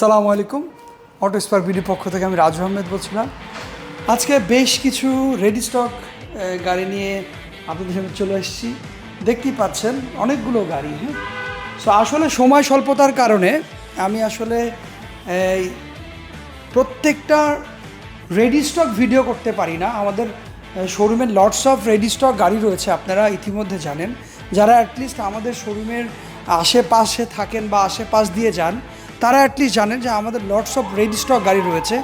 সালামু আলাইকুম। Auto Spark BD পক্ষ থেকে আমি রাজু আহমেদ বলছিলাম। আজকে বেশ কিছু রেডি স্টক গাড়ি নিয়ে আপনাদের সামনে চলে এসেছি। দেখতেই পাচ্ছেন অনেকগুলো গাড়ি হ্যাঁ? সো আসলে সময় স্বল্পতার কারণে আমি আসলে এই প্রত্যেকটা রেডি স্টক ভিডিও করতে পারি না। আমাদের শোরুমে লটস অফ রেডি স্টক গাড়ি রয়েছে, আপনারা ইতিমধ্যে জানেন। যারা অ্যাটলিস্ট আমাদের শোরুমের আশেপাশে থাকেন বা আশেপাশ দিয়ে যান তারা অ্যাটলিস্ট জানেন যে আমাদের লটস অফ রেডি স্টক গাড়ি রয়েছে।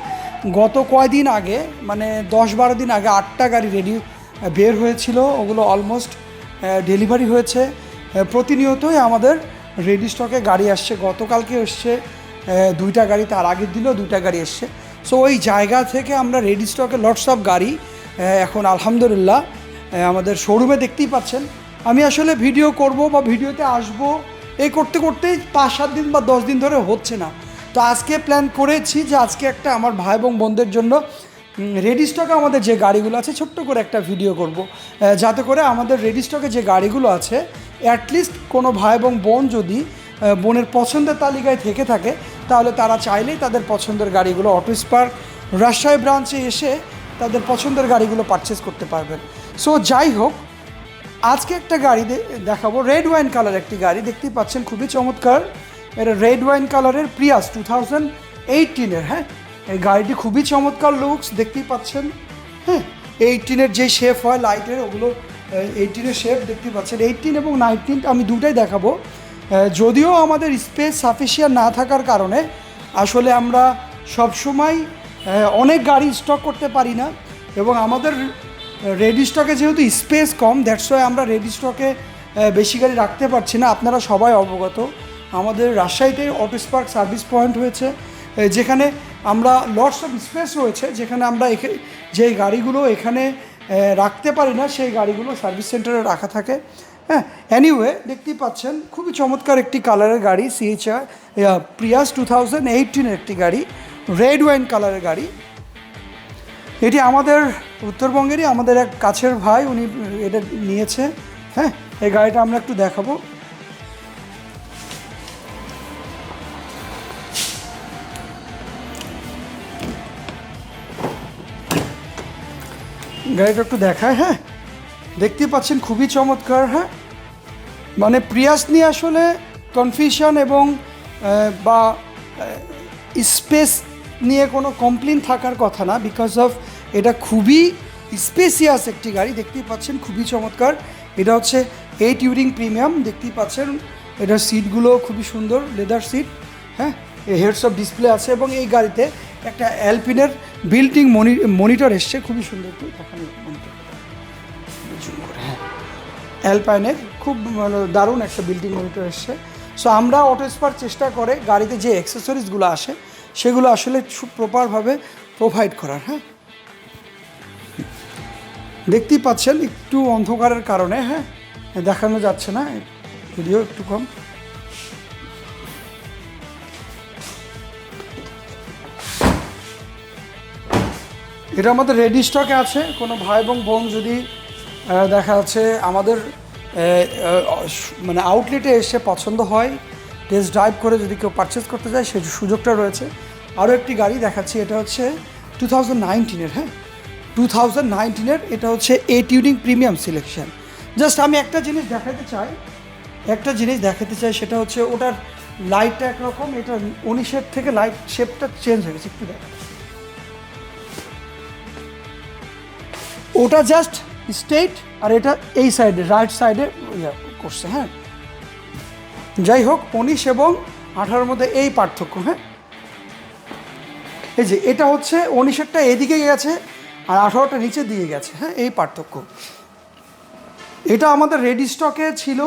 গত কয়দিন আগে মানে দশ বারো দিন আগে আটটা গাড়ি রেডি বের হয়েছিল। ওগুলো অলমোস্ট ডেলিভারি হয়েছে। প্রতিনিয়তই আমাদের রেডি স্টকে গাড়ি আসছে। গতকালকে এসছে দুইটা গাড়ি, তার আগের দিনও দুইটা গাড়ি এসছে। সো ওই জায়গা থেকে আমরা রেডি স্টকে লটস অফ গাড়ি এখন আলহামদুলিল্লাহ আমাদের শোরুমে দেখতেই পাচ্ছেন। আমি আসলে ভিডিও করব বা ভিডিওতে আসব এই করতে করতেই পাঁচ সাত দিন বা দশ দিন ধরে হচ্ছে না। তো আজকে প্ল্যান করেছি যে আজকে একটা আমার ভাই এবং বোনদের জন্য রেডি স্টকে আমাদের যে গাড়িগুলো আছে, ছোট্ট করে একটা ভিডিও করব। যাতে করে আমাদের রেডি স্টকে যে গাড়িগুলো আছে অ্যাটলিস্ট কোনো ভাই এবং বোন যদি বোনের পছন্দের তালিকায় থেকে থাকে, তাহলে তারা চাইলেই তাদের পছন্দের গাড়িগুলো অটো স্পার্ক রাজশাহী ব্রাঞ্চে এসে তাদের পছন্দের গাড়িগুলো পারচেস করতে পারবেন। সো যাই হোক আজকে একটা গাড়ি দেখাবো। রেড ওয়াইন কালার একটি গাড়ি। দেখতেই পাচ্ছেন, খুবই চমৎকার। এটা রেড ওয়াইন কালারের প্রিয়াস টু থাউজেন্ড এইটিনের হ্যাঁ? এই গাড়িটি খুবই চমৎকার লুকস দেখতেই পাচ্ছেন। হ্যাঁ এইটিনের যে শেপ হয় লাইটের ওগুলো এইটিনের শেপ দেখতেই পাচ্ছেন। এইটিন এবং নাইনটিন আমি দুটাই দেখাবো। যদিও আমাদের স্পেস সাফিসিয়েন্ট না থাকার কারণে আসলে আমরা সবসময় অনেক গাড়ি স্টক করতে পারি না এবং আমাদের রেডি স্টকে যেহেতু স্পেস কম দ্যাটস ওয়াই আমরা রেডি স্টকে বেশি গাড়ি রাখতে পারছি না। আপনারা সবাই অবগত। আমাদের রাজশাহীতে অটো স্পার্ক সার্ভিস পয়েন্ট হয়েছে যেখানে আমরা লটস অফ স্পেস রয়েছে, যেখানে আমরা এখে- যে গাড়িগুলো এখানে রাখতে পারি না, সেই গাড়িগুলো সার্ভিস সেন্টারে রাখা থাকে। হ্যাঁ অ্যানিওয়ে দেখতেই পাচ্ছেন, খুবই চমৎকার একটি কালারের গাড়ি সিএইচআর প্রিয়াস টু থাউজেন্ড এইটিনের একটি গাড়ি রেড ওয়াইন কালারের গাড়ি। এটি আমাদের উত্তরবঙ্গেরই, আমাদের এক কাছের ভাই উনি এটা নিয়েছে। হ্যাঁ এই গাড়িটা আমরা একটু দেখাবো। গাড়িটা একটু দেখায় হ্যাঁ। দেখতে পাচ্ছেন খুবই চমৎকার হ্যাঁ। মানে প্রিয়াস নিয়ে আসলে কনফিউশন এবং বা স্পেস নিয়ে কোনো কমপ্লেন থাকার কথা না বিকজ অফ এটা খুবই স্পেসিয়াস একটি গাড়ি, দেখতেই পাচ্ছেন, খুবই চমৎকার। এটা হচ্ছে এইট ইউরিং প্রিমিয়াম দেখতেই পাচ্ছেন। এটার সিটগুলো খুবই সুন্দর লেদার সিট হ্যাঁ? হেডস অফ ডিসপ্লে আছে এবং এই গাড়িতে একটা অ্যালপিনের বিল্ডিং মনিটর এসছে, খুবই সুন্দর একটু হ্যাঁ। অ্যালপাইনের খুব মানে দারুণ একটা বিল্ডিং মনিটর এসছে। সো আমরা অটো স্পার্ক চেষ্টা করে গাড়িতে যে অ্যাক্সেসরিজগুলো আসে, সেগুলো আসলে প্রপারভাবে প্রোভাইড করার হ্যাঁ? দেখতেই পাচ্ছেন, একটু অন্ধকারের কারণে হ্যাঁ? দেখানো যাচ্ছে না, ভিডিও একটু কম। এটা আমাদের রেডি স্টকে আছে, কোনো ভাই এবং বোন যদি দেখা যাচ্ছে আমাদের মানে আউটলেটে এসে পছন্দ হয় টেস্ট ড্রাইভ করে যদি কেউ পারচেস করতে চায় সেই সুযোগটা রয়েছে। আরও একটি গাড়ি দেখাচ্ছি, এটা হচ্ছে টু থাউজেন্ড নাইনটিনের হ্যাঁ? টু থাউজেন্ড নাইনটিনের এটা হচ্ছে a tuning premium selection just আমি একটা জিনিস দেখাতে চাই, একটা জিনিস দেখাতে চাই, সেটা হচ্ছে ওটার লাইটটা একরকম, এটা উনিশের থেকে লাইট শেপটা চেঞ্জ হয়ে গেছে, একটু দেখা ওটা জাস্ট স্টেট আর এটা এই সাইডে রাইট সাইডে করছে হ্যাঁ। যাই হোক, উনিশ এবং আঠারোর মধ্যে এই পার্থক্য হ্যাঁ। এই যে, এটা হচ্ছে উনিশেরটা এদিকে গেছে আর আঠারোটা নিচে দিয়ে গেছে হ্যাঁ এই পার্থক্য। এটা আমাদের রেডি স্টকে ছিল।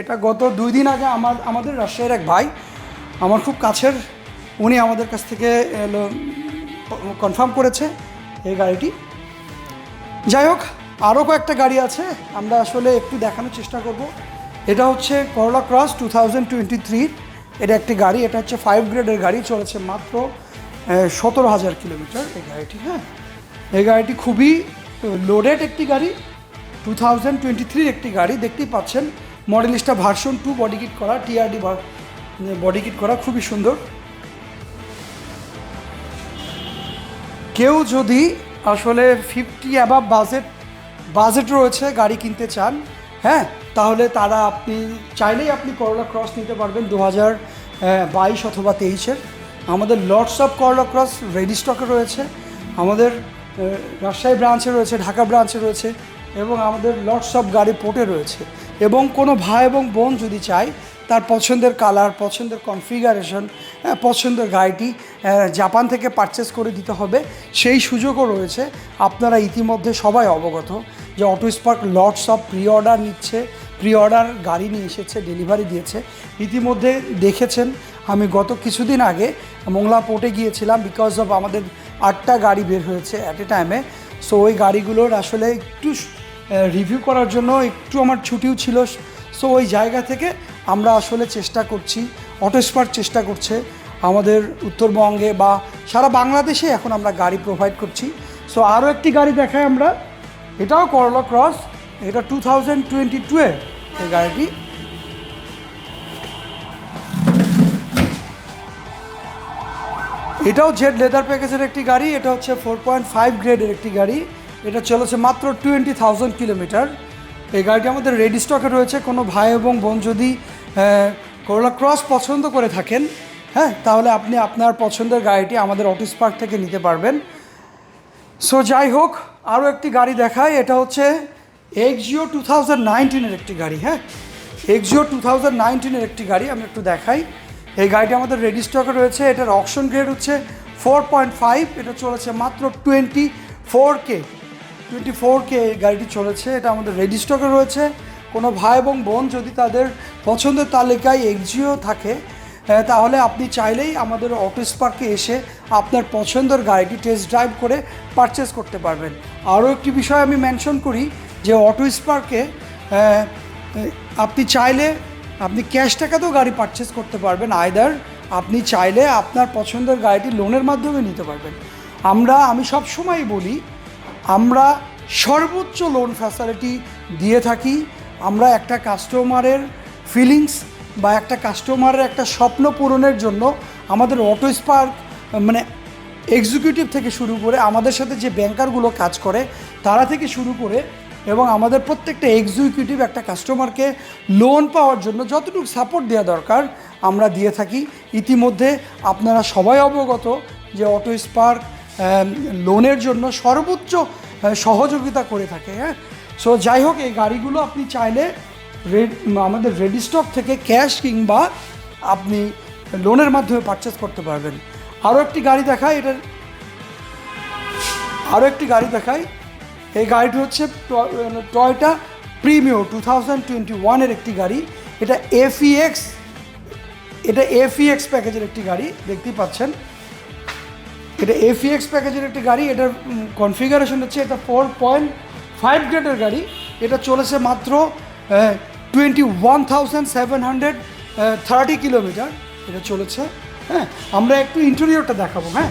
এটা গত দুই দিন আগে আমার, আমাদের রাজশাহীর এক ভাই, আমার খুব কাছের, উনি আমাদের কাছ থেকে কনফার্ম করেছে এই গাড়িটি। যাই হোক আরও কয়েকটা গাড়ি আছে, আমরা আসলে একটু দেখানোর চেষ্টা করব। এটা হচ্ছে করলা ক্রস টু থাউজেন্ড টোয়েন্টি থ্রির এটা একটি গাড়ি, এটা হচ্ছে ফাইভ গ্রেডের গাড়ি, চলেছে মাত্র সতেরো হাজার কিলোমিটার এই গাড়িটি হ্যাঁ। এই গাড়িটি খুবই লোডেড একটি গাড়ি। টু থাউজেন্ড টোয়েন্টি থ্রির একটি গাড়ি, দেখতেই পাচ্ছেন। মডেলিস্টটা ভার্সন টু বডি কিট করা টিআরডি বডি কিট করা, খুবই সুন্দর। কেউ যদি আসলে ফিফটি অ্যাবাভ বাজেট বাজেট রয়েছে গাড়ি কিনতে চান হ্যাঁ তাহলে তারা আপনি, চাইলেই আপনি করলা ক্রস নিতে পারবেন দু হাজার বাইশ অথবা তেইশের। আমাদের lords of Corolla Cross ready স্টকে রয়েছে। আমাদের রাজশাহী ব্রাঞ্চে রয়েছে, ঢাকা ব্রাঞ্চে রয়েছে এবং আমাদের লর্ডস অফ গাড়ি পোর্টে রয়েছে। এবং কোনো ভাই এবং বোন যদি চায়, তার পছন্দের কালার পছন্দের কনফিগারেশন পছন্দের গাড়িটি জাপান থেকে পারচেস করে দিতে হবে। সেই সুযোগও রয়েছে। আপনারা ইতিমধ্যে সবাই অবগত যে Auto Spark lots of pre order নিচ্ছে প্রি অর্ডার গাড়ি নিয়ে এসেছে ডেলিভারি দিয়েছে। ইতিমধ্যে দেখেছেন, আমি গত কিছুদিন আগে মোংলা পোর্টে গিয়েছিলাম বিকজ অফ আমাদের আটটা গাড়ি বের হয়েছে অ্যাট এ। টাইমে সো ওই গাড়িগুলোর আসলে একটু রিভিউ করার জন্য একটু আমার ছুটিও ছিল। সো ওই জায়গা থেকে আমরা আসলে চেষ্টা করছি অটো স্পার্ক চেষ্টা করছে আমাদের উত্তরবঙ্গে বা সারা বাংলাদেশে এখন আমরা গাড়ি প্রোভাইড করছি। সো আরও একটি গাড়ি দেখাই আমরা। এটাও করলা ক্রস এটা টু থাউজেন্ড টোয়েন্টি টুয়ে এই গাড়িটি এটাও জেড লেদার প্যাকেজের একটি গাড়ি, এটা হচ্ছে ফোর পয়েন্ট ফাইভ গ্রেডের একটি গাড়ি। এটা চলেছে মাত্র টোয়েন্টি থাউজেন্ড কিলোমিটার এই গাড়িটি আমাদের রেডি স্টকে রয়েছে, কোনো ভাই এবং বোন যদি করোলা ক্রস পছন্দ করে থাকেন হ্যাঁ তাহলে আপনি আপনার পছন্দের গাড়িটি আমাদের অটিস পার্ক থেকে নিতে পারবেন। সো যাই হোক, আরও একটি গাড়ি দেখায় এটা হচ্ছে এক্সিও টু থাউজেন্ড নাইনটিনের একটি গাড়ি হ্যাঁ। এক্সিও টু থাউজেন্ড নাইনটিনের একটি গাড়ি, আমি একটু দেখাই। এই গাড়িটি আমাদের রেডি স্টকে রয়েছে। এটার অপশন গ্রেড হচ্ছে ফোর পয়েন্ট ফাইভ এটা চলেছে মাত্র twenty four K twenty four K এই গাড়িটি চলেছে, এটা আমাদের রেডি স্টকে রয়েছে। কোনো ভাই এবং বোন যদি তাদের পছন্দের তালিকায় এক্সিও থাকে তাহলে আপনি চাইলেই আমাদের অটো স্পার্কে এসে আপনার পছন্দের গাড়িটি টেস্ট ড্রাইভ করে পারচেস করতে পারবেন। আরও একটি বিষয় আমি মেনশন করি যে অটো স্পার্কে আপনি চাইলে আপনি ক্যাশ টাকাতেও গাড়ি পারচেস করতে পারবেন। আয়দার আপনি চাইলে আপনার পছন্দের গাড়িটি লোনের মাধ্যমে নিতে পারবেন। আমরা, আমি সব সময় বলি, আমরা সর্বোচ্চ লোন ফ্যাসিলিটি দিয়ে থাকি। আমরা একটা কাস্টমারের ফিলিংস বা একটা কাস্টমারের একটা স্বপ্ন পূরণের জন্য আমাদের অটো স্পার্ক মানে এক্সিকিউটিভ থেকে শুরু করে আমাদের সাথে যে ব্যাংকারগুলো কাজ করে, তারা থেকে শুরু করে এবং আমাদের প্রত্যেকটা এক্সিকিউটিভ একটা কাস্টমারকে লোন পাওয়ার জন্য যতটুকু সাপোর্ট দেওয়া দরকার, আমরা দিয়ে থাকি। ইতিমধ্যে আপনারা সবাই অবগত যে অটো স্পার্ক লোনের জন্য সর্বোচ্চ সহযোগিতা করে থাকে হ্যাঁ? সো যাই হোক, এই গাড়িগুলো আপনি চাইলে রেড, আমাদের রেডি স্টক থেকে ক্যাশ কিংবা আপনি লোনের মাধ্যমে পারচেস করতে পারবেন। আরও একটি গাড়ি দেখায় এটার আরও একটি গাড়ি দেখাই। এই গাড়িটি হচ্ছে Toyota Premio two thousand twenty ওয়ানের একটি গাড়ি। এটা এফইএক্স এটা এফইএক্স প্যাকেজের একটি গাড়ি, দেখতেই পাচ্ছেন। এটা এফইএক্স প্যাকেজের একটি গাড়ি, এটার কনফিগারেশন হচ্ছে এটা ফোর পয়েন্ট ফাইভ গ্রেডের গাড়ি। এটা চলেছে মাত্র twenty one thousand seven hundred thirty kilometre. এটা চলেছে হ্যাঁ। আমরা একটু ইন্টেরিয়রটা দেখাবো হ্যাঁ।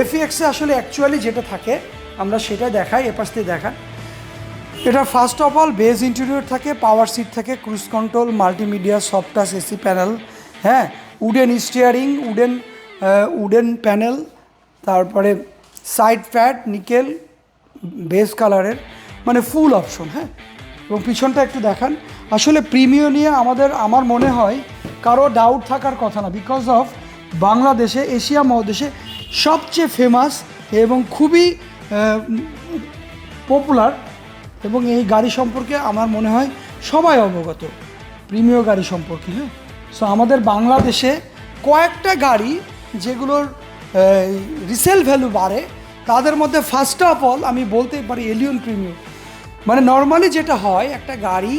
এফইএক্সে আসলে অ্যাকচুয়ালি যেটা থাকে আমরা সেটা দেখাই, এপাশ থেকে দেখান। এটা first of all base interior থাকে পাওয়ার সিট থাকে ক্রুজ কন্ট্রোল মাল্টিমিডিয়া সফটাস এসি প্যানেল হ্যাঁ? Wooden steering wooden wooden panel তারপরে সাইড প্যাড নিকেল বেস কালারের মানে ফুল অপশন হ্যাঁ? এবং পিছনটা একটু দেখান। আসলে প্রিমিয় নিয়ে আমাদের, আমার মনে হয় কারও ডাউট থাকার কথা না বিকজ অফ বাংলাদেশে, এশিয়া মহাদেশে সবচেয়ে ফেমাস এবং খুবই পপুলার এবং এই গাড়ি সম্পর্কে আমার মনে হয় সবাই অবগত প্রিমিয় গাড়ি সম্পর্কে হ্যাঁ? সো আমাদের বাংলাদেশে কয়েকটা গাড়ি যেগুলোর রিসেল ভ্যালু বাড়ে, তাদের মধ্যে ফার্স্ট অফ অল আমি বলতেই পারি এলিয়ন প্রিমিয়াম মানে নর্মালি যেটা হয়, একটা গাড়ি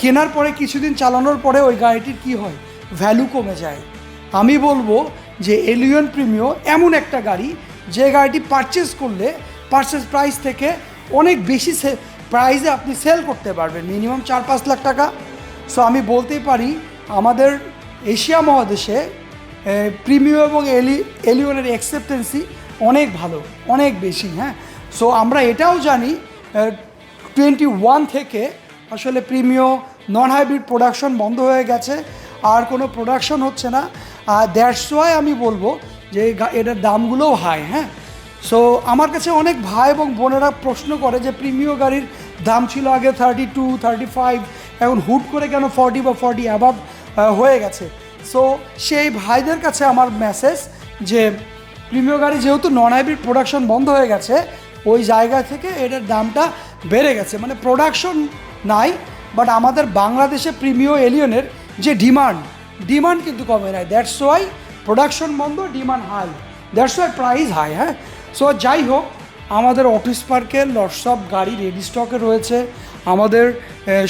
কেনার পরে কিছুদিন চালানোর পরে ওই গাড়িটির কি হয়? ভ্যালু কমে যায়। আমি বলব যে এলিয়ন প্রিমিও এমন একটা গাড়ি যে গাড়িটি পারচেস করলে পারচেস প্রাইস থেকে অনেক বেশি সে প্রাইসে আপনি সেল করতে পারবেন। মিনিমাম চার পাঁচ লাখ টাকা। সো আমি বলতেই পারি, আমাদের এশিয়া মহাদেশে প্রিমিয়াম এবং এলি এলিয়নের অ্যাকসেপ্টেন্সি অনেক ভালো, অনেক বেশি হ্যাঁ? সো আমরা এটাও জানি টোয়েন্টি ওয়ান থেকে আসলে প্রিমিয় নন হাইব্রিড প্রোডাকশন বন্ধ হয়ে গেছে, আর কোনো প্রোডাকশন হচ্ছে না। দ্যাটস ওয়াই আমি বলব যে এটার দামগুলোও হাই হ্যাঁ? সো আমার কাছে অনেক ভাই এবং বোনেরা প্রশ্ন করে যে প্রিমিয় গাড়ির দাম ছিল আগে থার্টি টু থার্টি ফাইভ এখন হুট করে কেন ফর্টি বা ফর্টি অ্যাবাভ হয়ে গেছে। সো সেই ভাইদের কাছে আমার মেসেজ যে প্রিমিয় গাড়ি যেহেতু নন হাইব্রিড প্রোডাকশন বন্ধ হয়ে গেছে, ওই জায়গা থেকে এটার দামটা বেড়ে গেছে। মানে প্রোডাকশন নাই বাট আমাদের বাংলাদেশে প্রিমিয় এলিয়নের যে ডিমান্ড ডিমান্ড কিন্তু কমে নাই। দ্যাটস ওয়াই প্রোডাকশন বন্ধ demand high that's why price high হ্যাঁ? সো যাই হোক, আমাদের অফিস পার্কে লটস গাড়ি রেডি স্টকে রয়েছে। আমাদের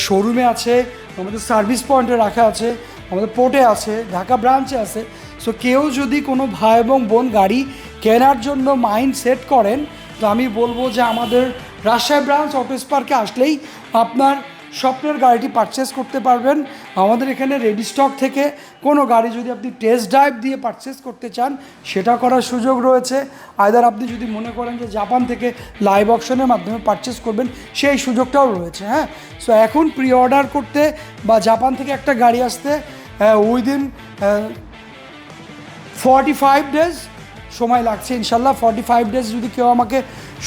শোরুমে আছে, আমাদের সার্ভিস পয়েন্টে রাখা আছে, আমাদের পোর্টে আছে, ঢাকা ব্রাঞ্চে আছে। সো কেউ যদি কোনো ভাই এবং বোন গাড়ি কেনার জন্য মাইন্ড সেট করেন, তো আমি বলব যে আমাদের রাজশাহী ব্রাঞ্চ অফিস পার্কে আসলেই আপনার স্বপ্নের গাড়িটি পারচেস করতে পারবেন। আমাদের এখানে রেডি স্টক থেকে কোনো গাড়ি যদি আপনি টেস্ট ড্রাইভ দিয়ে পারচেস করতে চান, সেটা করার সুযোগ রয়েছে। আয়দার আপনি যদি মনে করেন যে জাপান থেকে লাইভ অপশনের মাধ্যমে পারচেস করবেন, সেই সুযোগটাও রয়েছে হ্যাঁ? সো এখন প্রি অর্ডার করতে বা জাপান থেকে একটা গাড়ি আসতে উইদিন ফর্টি ফাইভ ডেজ সময় লাগছে, ইনশাল্লাহ ফর্টি ফাইভ ডেজ যদি কেউ আমাকে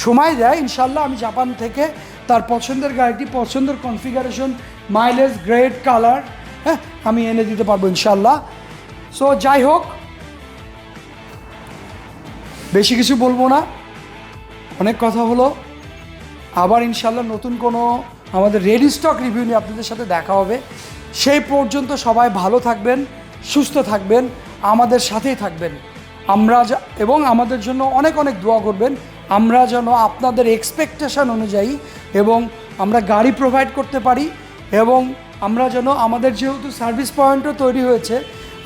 সময় দেয়, ইনশাল্লাহ আমি জাপান থেকে তার পছন্দের গাড়িটি, পছন্দের কনফিগারেশন মাইলেজ গ্রেড কালার হ্যাঁ আমি এনে দিতে পারব ইনশাল্লাহ। সো যাই হোক, বেশি কিছু বলব না। অনেক কথা হলো। আবার ইনশাল্লাহ নতুন কোনো আমাদের রেডি স্টক রিভিউ নিয়ে আপনাদের সাথে দেখা হবে। সেই পর্যন্ত সবাই ভালো থাকবেন, সুস্থ থাকবেন, আমাদের সাথেই থাকবেন। আমরা এবং আমাদের জন্য অনেক অনেক দোয়া করবেন। আমরা যেন আপনাদের এক্সপেকটেশন অনুযায়ী এবং আমরা গাড়ি প্রোভাইড করতে পারি এবং আমরা যেন আমাদের যেহেতু সার্ভিস পয়েন্টও তৈরি হয়েছে,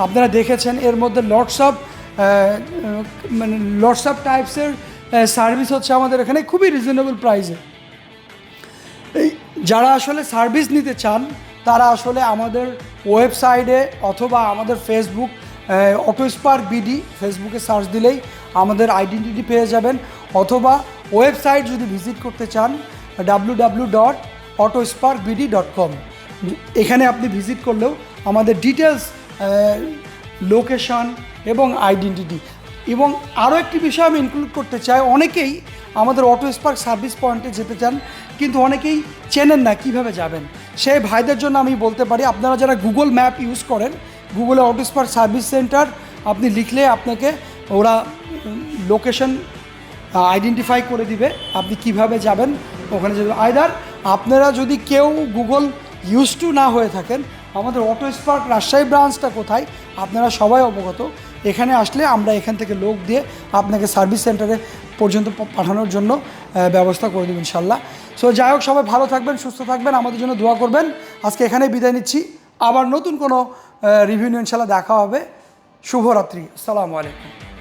আপনারা দেখেছেন এর মধ্যে লটস অফ মানে লটস অফ টাইপসের সার্ভিস হচ্ছে আমাদের এখানে খুবই রিজনেবল প্রাইসে এই যারা আসলে সার্ভিস নিতে চান, তারা আসলে আমাদের ওয়েবসাইটে অথবা আমাদের ফেসবুক অটো স্পার্ক বিডি ফেসবুকে সার্চ দিলেই আমাদের আইডেন্টিটি পেয়ে যাবেন। অথবা ওয়েবসাইট যদি ভিজিট করতে চান W W dot Auto Spark BD dot com এখানে আপনি ভিজিট করলেও আমাদের ডিটেলস লোকেশন এবং আইডেন্টিটি এবং আরও একটি বিষয় আমি ইনক্লুড করতে চাই, অনেকেই আমাদের অটো স্পার্ক সার্ভিস পয়েন্টে যেতে চান, কিন্তু অনেকেই চেনেন না কীভাবে যাবেন। সেই ভাইদের জন্য আমি বলতে পারি, আপনারা যারা গুগল ম্যাপ ইউজ করেন গুগলে অটো স্পার্ক সার্ভিস সেন্টার আপনি লিখলে আপনাকে ওরা লোকেশন আইডেন্টিফাই করে দিবে আপনি কীভাবে যাবেন ওখানে যাবেন। আয়দার, আপনারা যদি কেউ গুগল ইউজ টু না হয়ে থাকেন, আমাদের অটো স্পার্ক রাজশাহী ব্রাঞ্চটা কোথায়, আপনারা সবাই অবগত। এখানে আসলে আমরা এখান থেকে লোক দিয়ে আপনাকে সার্ভিস সেন্টারে পর্যন্ত পাঠানোর জন্য ব্যবস্থা করে দেবেন ইনশাল্লাহ। সো যাই হোক, সবাই ভালো থাকবেন, সুস্থ থাকবেন, আমাদের জন্য দোয়া করবেন। আজকে এখানেই বিদায় নিচ্ছি। আবার নতুন কোনো রিভিউ ইনশাল্লাহ দেখা হবে। শুভরাত্রি। আসসালামু আলাইকুম।